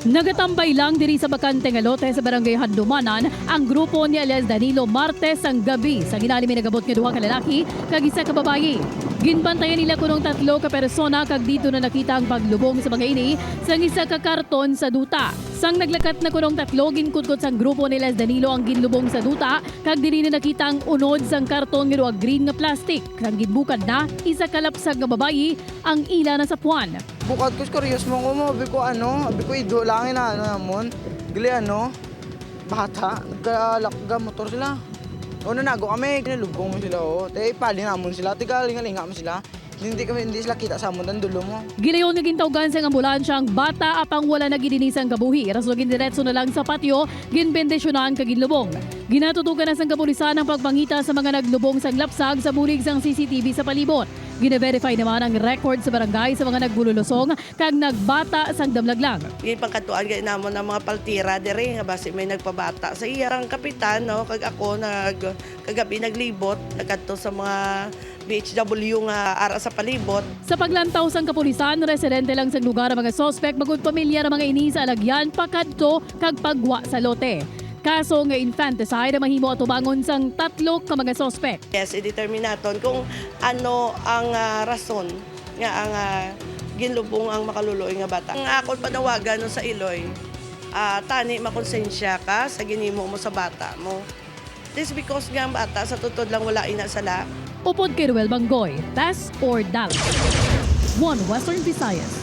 Nagatambay lang diri sa bakanteng alote sa barangay Handumanan ang grupo ni Elias Danilo Martes ang gabi sa ginali may nagabot nga duha ka lalaki kag isa ka babayi. Ginbantayan nila kunong tatlo ka persona kag dito na nakita ang paglubong sa mga ini sang isa ka karton sa duta. Sang naglakat na kunong tatlo ginkudkod sang grupo ni Elias Danilo ang ginlubong sa duta kag diri na nakita ang unod sang karton nga green nga plastic. Kang ginbukad na isa ka lapsag nga babayi ang ila na sa puwan. Bukod ko, curious mo ko mo. Sabi ko ano, sabi ko ido lang na ano namon. Gali ano, bata, nagkalakga motor sila. Una nago kami, kinalubong mo sila oh. Te, pali namon sila, tiga lingalinga mo sila. Hindi kami, hindi sila kita sa amon, dulo mo. Gilayon nga gintawgan sa ambulansya ang bata apang wala na gidinisang kabuhi. Raso gindiretso na lang sa patio, ginbendisyonan kag ginlubong. Ginatutukan na sang kapulisan ang pagpangita sa mga naglubong sang lapsag sa bulig sang CCTV sa palibot. Gina-verify naman ang record sa barangay sa mga nagbulusong kag nagbata sang damlaglang. Yung pangkatuan gaya namon ng mga paltira dire nga basi may nagpabata sa iyarang kapitan no kag ako nag kagabi naglibot nagkadto sa mga BHW nga ara sa palibot Sa paglantaw sang kapulisan, residente lang sa lugar ang mga sospek magud pamilya ng mga ini sa alagyan pakadto kag pagwa sa lote. Kaso nga infanticide ang mahimo at tubangon sang tatlo ka mga sospek. yes i-determine naton kung ano ang ah, rason nga ang ah, ginlubong ang makaluluoy nga bata ang akon panawagan no sa Iloy ah, tani makonsensya ka sa ginimo mo sa bata mo this because nga ang bata sa tutod lang wala ina sala Upod kay Ruel Bangoy, Test or Dallas. One Western Visayas.